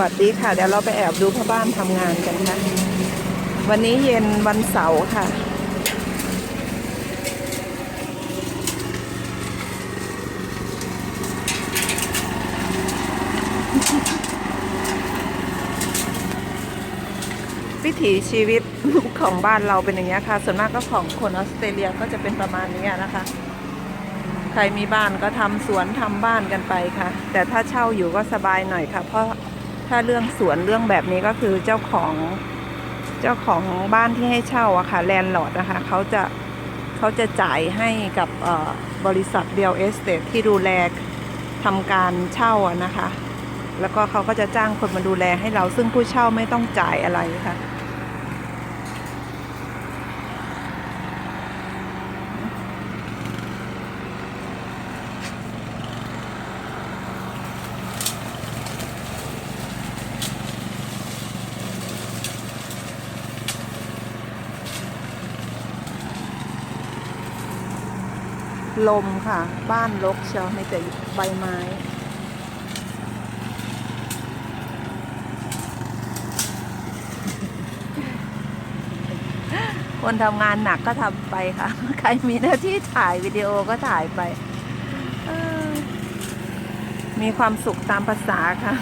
วัสดีค่ะ เดี๋ยวเราไปแอบดูพ่อบ้านทำงานกันค่ะ วันนี้เย็นวันเสาร์ค่ะ วิถีชีวิตของบ้านเราเป็นอย่างนี้ค่ะ ส่วนมากก็ของคนออสเตรเลียก็จะเป็นประมาณนี้นะคะ ใครมีบ้านก็ทำสวนทำบ้านกันไปค่ะ แต่ถ้าเช่าอยู่ก็สบายหน่อยค่ะ เพราะ ถ้าเรื่องสวนเรื่องแบบนี้ก็คือเจ้าของเจ้าของบ้านที่ให้เช่าอะค่ะแลนด์ลอร์ดนะคะเขาจะเขาจะจ่ายให้กับบริษัทเดียวเอสเตทที่ดูแลทำการเช่าอะนะคะ แล้วก็เขาก็จะจ้างคนมาดูแลให้เราซึ่งผู้เช่าไม่ต้องจ่ายอะไรค่ะ ลมค่ะ บ้านรกเชียวมีแต่ใบไม้คนทำงานหนักก็ทำไปค่ะ ใครมีหน้าที่ถ่ายวิดีโอก็ถ่ายไป มีความสุขตามภาษาค่ะ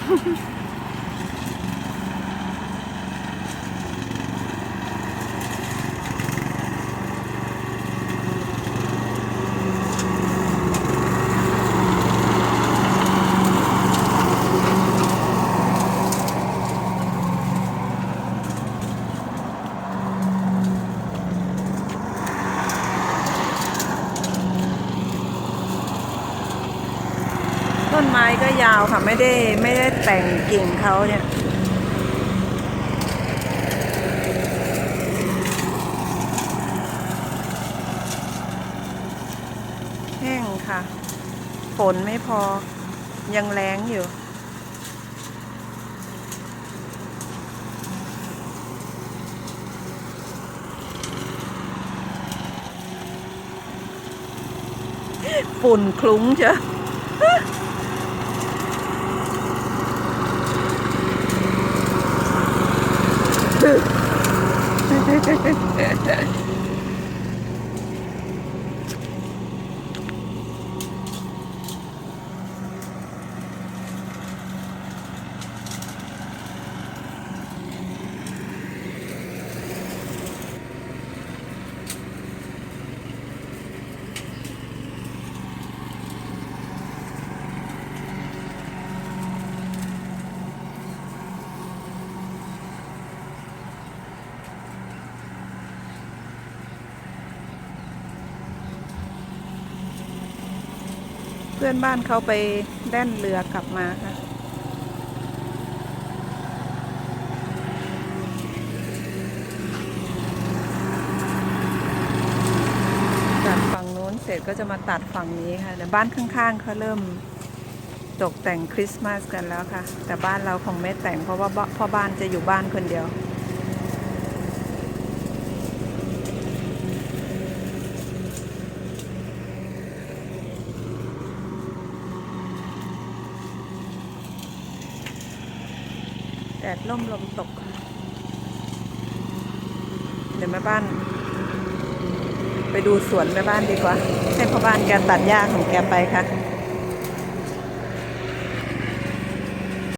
ต้นไม้ก็ยาวค่ะ ไม่ได้ไม่ได้แต่งกิ่งเขาเนี่ยแห้งค่ะ ฝนไม่พอยังแรงอยู่ฝุ่นคลุ้งเชีย Ha ha ha ha. พื่อนบ้านเขาไปแล่นเรือกลับมาค่ะ ตัดฝั่งนู้นเสร็จก็จะมาตัดฝั่งนี้ค่ะแต่บ้านข้างๆเขาเริ่มตกแต่งคริสต์มาสกันแล้วค่ะ แต่บ้านเราคงไม่แต่งเพราะว่าบ้าพ่อบ้านจะอยู่บ้านคนเดียว แดดล่มลมตก เดี๋ยวแม่บ้าน ไปดูสวนแม่บ้านดีกว่า ให้พ่อบ้านแกตัดหญ้าของแกไปค่ะ